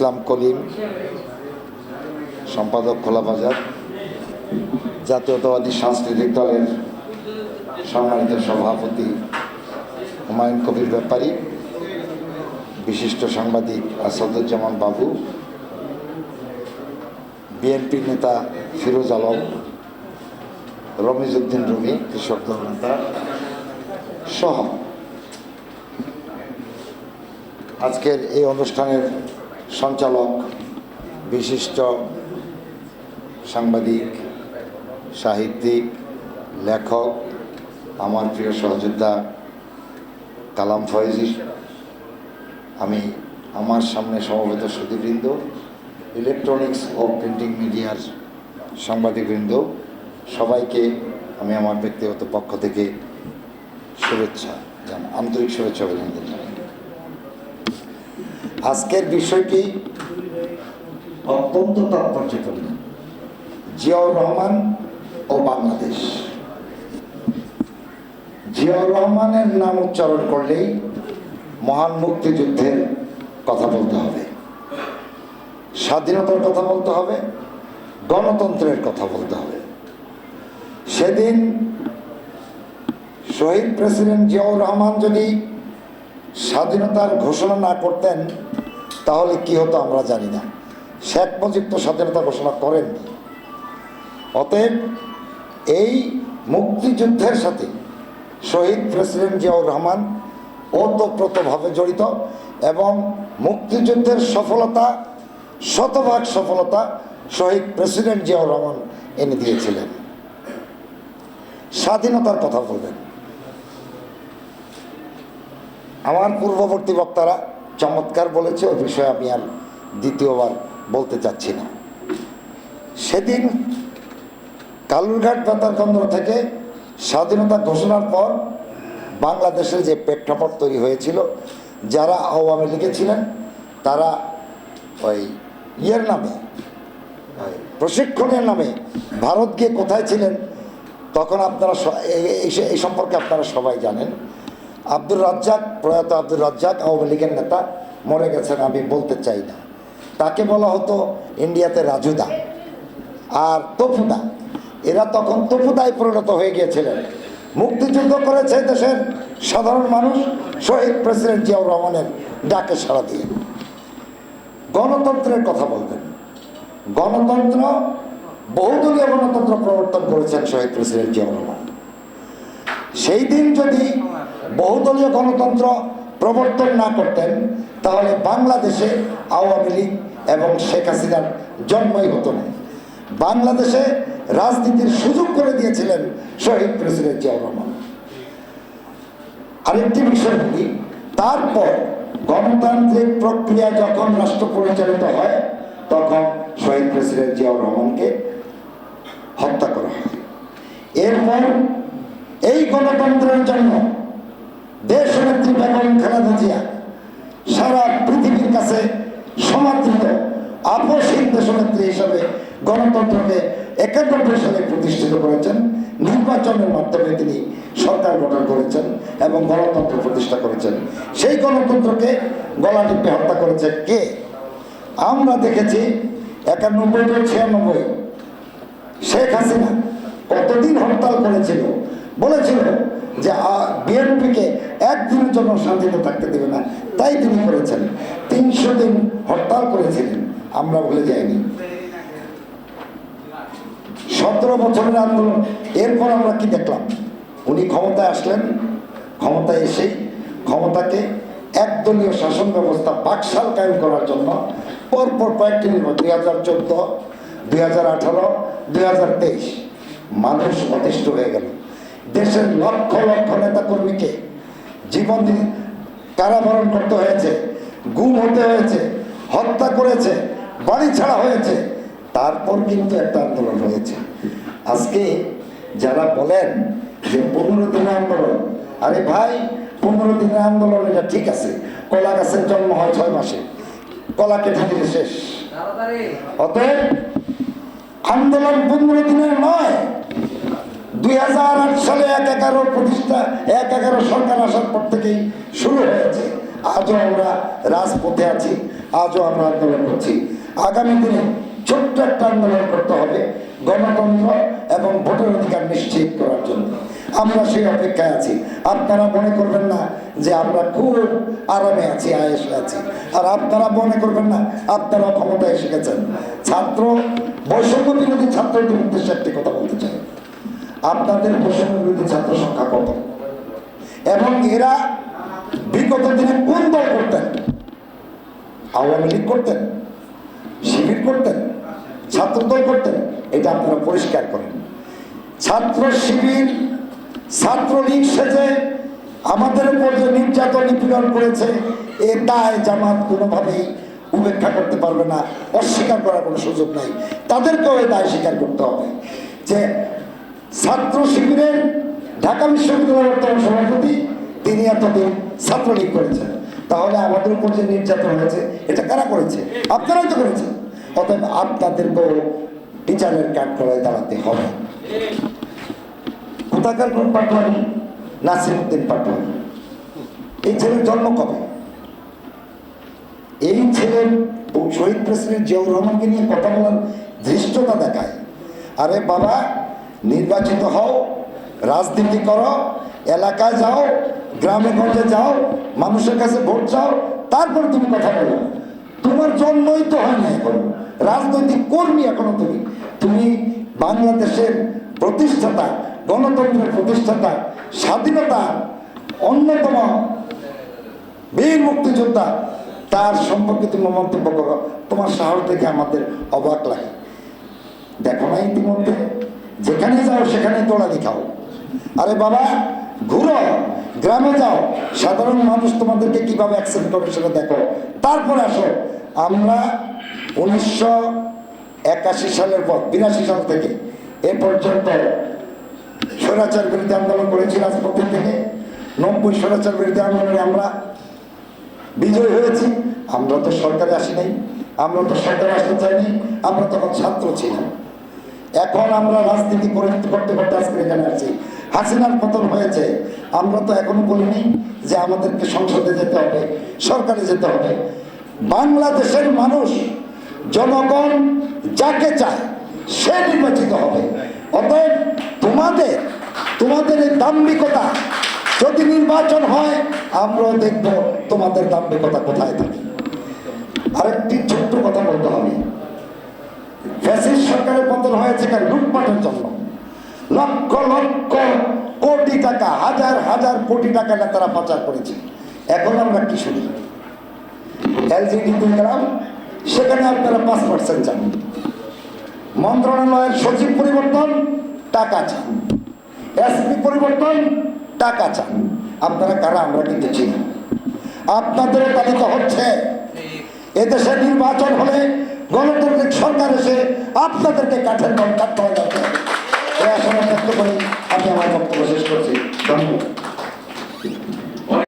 ইসলাম কলিম সম্পাদক খোলাবাজার জাতীয়তাবাদী সাংস্কৃতিক দলের সম্মানিত সভাপতি হুমায়ুন কবির ব্যাপারী, বিশিষ্ট সাংবাদিক আসাদুজ্জামান বাবু বিএনপির নেতা ফিরোজ আলম, রমিজউদ্দিন রুমি, কৃষক দল নেতা সহ। আজকের এই অনুষ্ঠানের সঞ্চালক, বিশিষ্ট সাংবাদিক, সাহিত্যিক, লেখক, আমার প্রিয় সহযোদ্ধা কালাম ফয়েজি, আমি আমার সামনে সমবেত সুদীবৃন্দ ইলেকট্রনিক্স ও প্রিন্টিং মিডিয়ার সাংবাদিকবৃন্দ, সবাইকে আমি আমার ব্যক্তিগত পক্ষ থেকে শুভেচ্ছা জান, আন্তরিক শুভেচ্ছা অভিনন্দন জানাই। বিষয়টি অত্যন্ত তাৎপর্যপূর্ণ। জিয়াউর রহমান ও বাংলাদেশ। জিয়াউর রহমানের নাম উচ্চারণ করলেই মহান মুক্তিযুদ্ধের কথা বলতে হবে। স্বাধীনতার কথা বলতে হবে, গণতন্ত্রের কথা বলতে হবে। সেদিন শহীদ প্রেসিডেন্ট জিয়াউর রহমান যদি স্বাধীনতার ঘোষণা না করতেন, তাহলে কি হতো আমরা জানি না। শেখ মুজিব তো স্বাধীনতা ঘোষণা করেননি। অতএব এই মুক্তিযুদ্ধের সাথে শহীদ প্রেসিডেন্ট জিয়াউর রহমান ওতপ্রোতভাবে জড়িত এবং মুক্তিযুদ্ধের সফলতা, শতভাগ সফলতা শহীদ প্রেসিডেন্ট জিয়াউর রহমান এনে দিয়েছিলেন। স্বাধীনতার কথা বলবেন। আমার পূর্ববর্তী বক্তারা চমৎকার বলেছে, ওই বিষয়ে আমি আর দ্বিতীয়বার বলতে চাচ্ছি না। সেদিন কালুরঘাট বেতার কেন্দ্র থেকে স্বাধীনতা ঘোষণার পর বাংলাদেশের যে প্রেক্ষাপট তৈরি হয়েছিল, যারা আওয়ামী লীগে ছিলেন, তারা ওই ইয়ের নামে প্রশিক্ষণের নামে ভারত গিয়ে কোথায় ছিলেন, তখন আপনারা এই সম্পর্কে আপনারা সবাই জানেন। আব্দুর রাজ্জাক, প্রয়াত আব্দুর রাজ্জাক আওয়ামী লীগের নেতা মরে গেছেন আমি বলতে চাই না। তাকে বলা হতো ইন্ডিয়াতে রাজুদা। আর তফুদা, এরা তখন তফুদায় পরিণত হয়ে গিয়েছিলেন। মুক্তিযুদ্ধ করেছে দেশের সাধারণ মানুষ শহীদ প্রেসিডেন্ট জিয়াউর রহমানের ডাকে সাড়া দিয়ে। গণতন্ত্রের কথা বলবেন। গণতন্ত্র, বহুদলীয় গণতন্ত্র প্রবর্তন করেছেন শহীদ প্রেসিডেন্ট জিয়াউর রহমান। সেই দিন যদি বহুদলীয় গণতন্ত্র প্রবর্তন না করতেন, তাহলে বাংলাদেশে আওয়ামী লীগ এবং শেখ হাসিনার জন্মই হতো না। বাংলাদেশে রাজনীতির সুযোগ করে দিয়েছিলেন শহীদ প্রেসিডেন্ট জিয়াউর রহমান। আরেকটি বিষয় বলি, তারপর গণতান্ত্রিক প্রক্রিয়া যখন রাষ্ট্র পরিচালিত হয়, তখন শহীদ প্রেসিডেন্ট জিয়াউর রহমানকে হত্যা করা হয়। এরপর এই গণতন্ত্রের জন্য দেশ নেত্রী বেগম খালেদা জিয়া সারা পৃথিবীর কাছে সমাদৃত আপসহীন দেশনেত্রী হিসাবে গণতন্ত্রকে একানব্বই সালে প্রতিষ্ঠিত করেছেন। নির্বাচনের মাধ্যমে তিনি সরকার গঠন করেছেন এবং গণতন্ত্র প্রতিষ্ঠা করেছেন। সেই গণতন্ত্রকে গলা টিপে হত্যা করেছে কে? আমরা দেখেছি একানব্বই থেকে ছিয়ানব্বই, শেখ হাসিনা কতদিন হরতাল করেছিল? বলেছিল যে বিএনপিকে একদিনের জন্য শান্তিতে থাকতে দেবে না। তাই তিনি করেছেন। তিনশো দিন হরতাল করেছিলেন। আমরা ভুলে যাইনি। সতেরো বছরের আন্দোলন। এরপর আমরা কি দেখলাম? উনি ক্ষমতায় আসলেন। ক্ষমতায় এসেই ক্ষমতাকে একদলীয় শাসন ব্যবস্থা বাকশাল কায়েম করার জন্য পরপর কয়েকটি নির্বাচন, দুই হাজার চোদ্দ, দুই হাজার আঠারো, দুই হাজার তেইশ। মানুষ অতিষ্ঠ হয়ে গেল। দেশের লক্ষ লক্ষ নেতা কর্মীকে জীবন দিয়ে কারাবরণ করতে হয়েছে গুম হতে হয়েছে হত্যা করেছে বাড়ি ছাড়া হয়েছে তারপর কিন্তু একটা আন্দোলন হয়েছে। আজকে যারা বলেন যে পনেরো দিনের আন্দোলন আরে ভাই পনেরো দিনের আন্দোলন এটা ঠিক আছে কলা গাছের জন্ম হয় ছয় মাসে কলা কেটে দিলে শেষ অতএব আন্দোলন পনেরো দিনের নয় দুই হাজার আট সালে এক এগারো প্রতিষ্ঠা, এক এগারো সরকার আসার পর থেকেই শুরু হয়েছে। আজও আমরা রাজপথে আছি, আজও আমরা আন্দোলন করছি। আগামী দিনে ছোট্ট একটা আন্দোলন করতে হবে, গণতন্ত্র এবং ভোটের অধিকার নিশ্চিত করার জন্য। আমরা সেই অপেক্ষায় আছি। আপনারা মনে করবেন না যে আমরা খুব আরামে আছি আয়েসে আছি। আর আপনারা মনে করবেন না, আপনারা ক্ষমতায় এসে গেছেন। ছাত্র, বৈষম্য বিরোধী ছাত্রদের উদ্দেশ্যে একটি কথা বলতে চাই। আপনাদের বিরোধী ছাত্র সংখ্যা কত? এবং এরা বিগত দিনে কোন দল করতেন? আওয়ামী লীগ করতেন? শিবির করতেন? ছাত্রদল করতেন? এটা আপনারা পরিষ্কার করেন। ছাত্র শিবির ছাত্রলীগ সেজে আমাদের উপর যে নির্যাতন নিপীড়ন করেছে, এ দায় জামাত কোনোভাবেই উপেক্ষা করতে পারবে না, অস্বীকার করার কোনো সুযোগ নাই। তাদেরকেও এই দায় স্বীকার করতে হবে যে ছাত্র শিবিরের ঢাকা বিশ্ববিদ্যালয়ের বর্তমান সভাপতি, তিনি এতদিন ছাত্রলীগ করেছেন। তাহলে আমাদের উপর যে নির্যাতন হয়েছে, এটা কারা করেছে? আপনারাই তো করেছেন। অতএব আপনাদেরকেও টিচারের কাঠগড়ায় দাঁড়াতে হবে। কোথাকার কোন পাটোয়ারি? নাসিরুদ্দিন পাটোয়ারি। এই ছেলের জন্ম কবে? এই ছেলের শহীদ প্রেসিডেন্ট জিয়াউর রহমানকে নিয়ে কথা বলার ধৃষ্টতা দেখায়। আরে বাবা নির্বাচিত হও, রাজনীতি করো, এলাকায় যাও, গ্রামে গঞ্জে যাও, মানুষের কাছে ভোট চাও, তারপর তুমি কথা বলো। তোমার জন্মই তো হয় না এখন। রাজনৈতিক কর্মী এখনও তুমি। তুমি বাংলাদেশের প্রতিষ্ঠাতা, গণতন্ত্রের প্রতিষ্ঠাতা, স্বাধীনতা, অন্যতম বীর মুক্তিযোদ্ধা, তার সম্পর্কে তুমি মন্তব্য করো। তোমার সাহস থেকে আমাদের অবাক লাগে। দেখো না ইতিমধ্যে। যেখানে যাও, সেখানে তোড়ালি খাও। আরে বাবা, ঘুরো, গ্রামে যাও। সাধারণ মানুষ তোমাদেরকে কীভাবে অ্যাকসেপ্ট করে সেটা দেখো। তারপরে আসো। আমরা উনিশশো একাশি সালের পর, বিরাশি সাল থেকে এ পর্যন্ত স্বৈরাচার বিরুদ্ধে আন্দোলন করেছি রাজপথের থেকে। নব্বই স্বৈরাচার বিরুদ্ধে আন্দোলনে আমরা বিজয় হয়েছি। আমরা তো সরকারে আসি নাই। আমরা তো সরকারে আসতে চাইনি। আমরা তখন ছাত্র ছিলাম। এখন আমরা রাজনীতি করে করতে করতে আজকে এখানে আছি হাসিনার পতন হয়েছে। আমরা তো এখনও বলিনি যে আমাদেরকে সংসদে যেতে হবে, সরকারে যেতে হবে। বাংলাদেশের মানুষ, জনগণ যাকে চায়, সে নির্বাচিত হবে। অতএব তোমাদের তোমাদের এই দাম্ভিকতা যদি নির্বাচন হয়, আমরাও দেখব তোমাদের দাম্ভিকতা কোথায় থাকে। আরেকটি ছোট্ট কথা বলতে হবে। ফ্যাসিস্ট সরকারের পতন হয়েছে কেন লুটপাটের জন্য। লক্ষ লক্ষ কোটি টাকা হাজার হাজার কোটি টাকা তারা পাচার করেছে। এখন আমরা কি শুনি? এলজিডিতে গেলাম সেখানে আপনারা পাঁচ পার্সেন্ট চান। মন্ত্রণালয়ের সচিব পরিবর্তন টাকা চান। এসপি পরিবর্তন টাকা চান। আপনারা কারা আমরা কিন্তু চিনি আপনাদের তালিকা হচ্ছে। এদেশে নির্বাচন হলে গণতান্ত্রিক সরকার এসে আপনাদেরকে কাঠের দল কাটতে যাবে এই আশা ব্যক্ত করে আমি আমার বক্তব্য শেষ করছি। ধন্যবাদ।